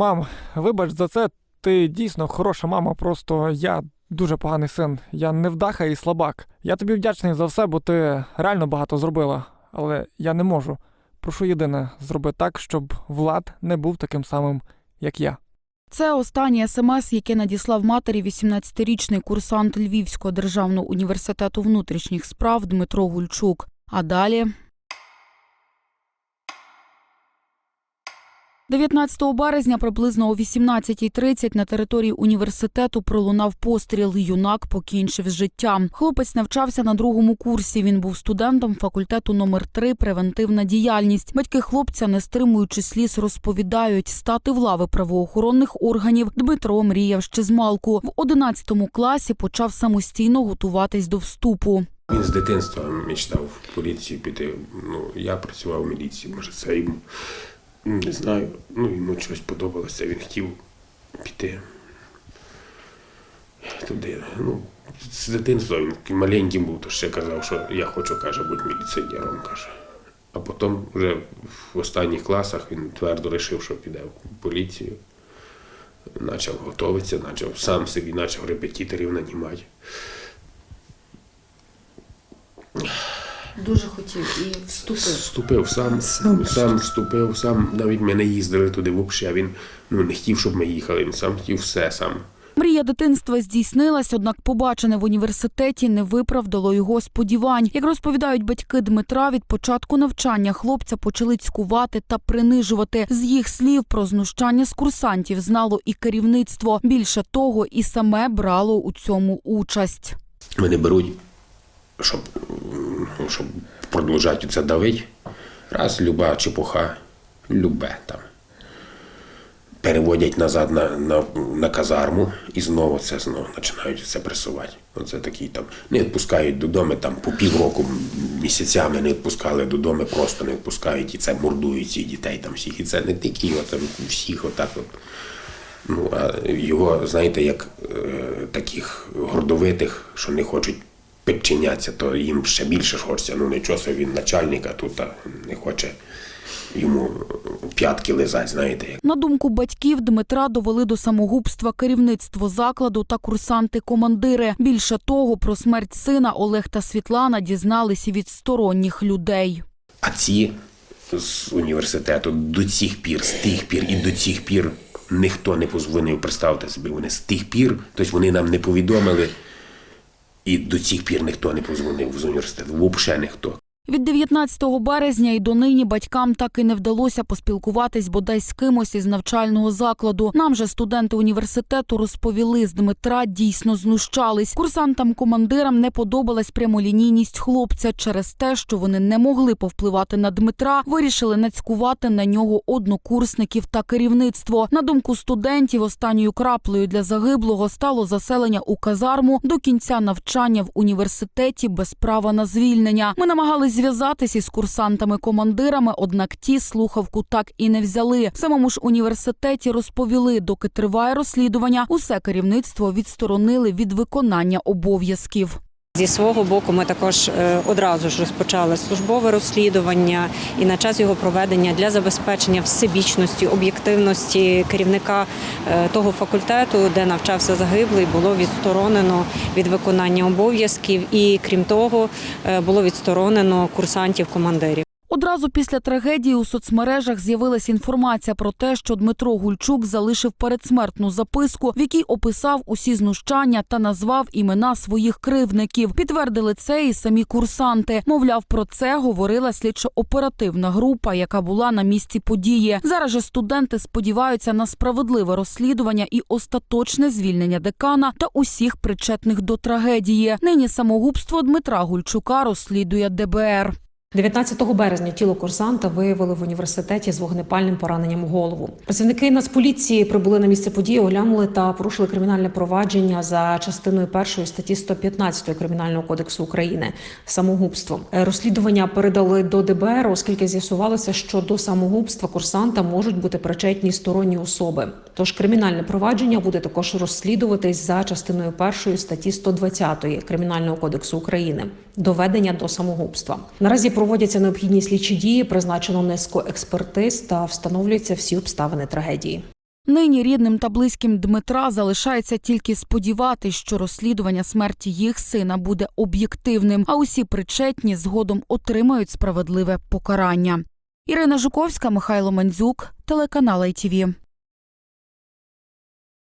Мам, вибач за це, ти дійсно хороша мама, просто я дуже поганий син. Я невдаха і слабак. Я тобі вдячний за все, бо ти реально багато зробила, але я не можу. Прошу єдине, зроби так, щоб Влад не був таким самим, як я. Це останнє смс, яке надіслав матері 18-річний курсант Львівського державного університету внутрішніх справ Дмитро Гульчук. А далі. 19 березня приблизно о 18.30 на території університету пролунав постріл. Юнак покінчив з життям. Хлопець навчався на другому курсі. Він був студентом факультету номер 3 превентивна діяльність. Батьки хлопця, не стримуючи сліз, розповідають, стати в лави правоохоронних органів Дмитро мріяв ще з малку. В 11 класі почав самостійно готуватись до вступу. Він з дитинства мечтав в поліцію піти. Ну, я працював в міліції, може це йому не знаю. Ну, йому щось подобалося, він хотів піти туди. Ну, з дитинства він маленьким був, то ще казав, що я хочу, каже, бути міліціонером, каже. А потім вже в останніх класах він твердо вирішив, що піде в поліцію. Почав готуватися, почав сам собі почав репетиторів нанімати. Дуже хотів і вступив. Вступив сам, сам, вступив, сам. Навіть ми не їздили туди взагалі. Він ну, не хотів, щоб ми їхали. Він сам хотів все сам. Мрія дитинства здійснилась, однак побачене в університеті не виправдало його сподівань. Як розповідають батьки Дмитра, від початку навчання хлопця почали цькувати та принижувати. З їх слів про знущання з курсантів знало і керівництво. Більше того, і саме брало у цьому участь. Мене беруть, щоб, щоб продовжати це давити. Раз люба чепуха, любе там. Переводять назад на, на, на казарму і знову це знову починають це пресувати. Оце такі там не відпускають додому там по півроку місяцями не відпускали додому, просто не відпускають і це мордують цих дітей там всіх. І це не його, там всіх отак от. Ну, а його, знаєте, як е, таких гордовитих, що не хочуть підчинятися, то їм ще більше хочеться. Ну нічого собі він начальник, а тут а, не хоче йому п'ятки лизать, знаєте. На думку батьків, Дмитра довели до самогубства керівництво закладу та курсанти-командири. Більше того, про смерть сина Олег та Світлана дізналися від сторонніх людей. А ці з університету до цих пір, з тих пір і до цих пір ніхто не позвонив, представте собі, вони з тих пір, тобто вони нам не повідомили, і до цих пір ніхто не позвонив з університету, взагалі ніхто. Від 19 березня і донині батькам так і не вдалося поспілкуватись бодай з кимось із навчального закладу. Нам же студенти університету розповіли, з Дмитра дійсно знущались. Курсантам-командирам не подобалась прямолінійність хлопця через те, що вони не могли повпливати на Дмитра, вирішили нацькувати на нього однокурсників та керівництво. На думку студентів, останньою краплею для загиблого стало заселення у казарму до кінця навчання в університеті без права на звільнення. Ми зв'язатись із курсантами-командирами, однак ті слухавку так і не взяли. В самому ж університеті розповіли, доки триває розслідування, усе керівництво відсторонили від виконання обов'язків. Зі свого боку, ми також е, одразу ж розпочали службове розслідування і на час його проведення для забезпечення всебічності, об'єктивності керівника е, того факультету, де навчався загиблий, було відсторонено від виконання обов'язків, і крім того, е, було відсторонено курсантів-командирів. Одразу після трагедії у соцмережах з'явилась інформація про те, що Дмитро Гульчук залишив передсмертну записку, в якій описав усі знущання та назвав імена своїх кривдників. Підтвердили це і самі курсанти. Мовляв, про це говорила слідчо-оперативна група, яка була на місці події. Зараз же студенти сподіваються на справедливе розслідування і остаточне звільнення декана та усіх причетних до трагедії. Нині самогубство Дмитра Гульчука розслідує ДБР. 19 березня тіло курсанта виявили в університеті з вогнепальним пораненням голову. Працівники Нацполіції прибули на місце події, оглянули та порушили кримінальне провадження за частиною першої статті 115 кримінального кодексу України самогубство. Е, Розслідування передали до ДБР, оскільки з'ясувалося, що до самогубства курсанта можуть бути причетні сторонні особи. Тож кримінальне провадження буде також розслідуватись за частиною першої статті 120 кримінального кодексу України доведення до самогубства. Наразі проводяться необхідні слідчі дії, призначено низку експертиз та встановлюються всі обставини трагедії. Нині рідним та близьким Дмитра залишається тільки сподіватись, що розслідування смерті їх сина буде об'єктивним, а усі причетні згодом отримають справедливе покарання. Ірина Жуковська, Михайло Мандзюк, телеканал ITV.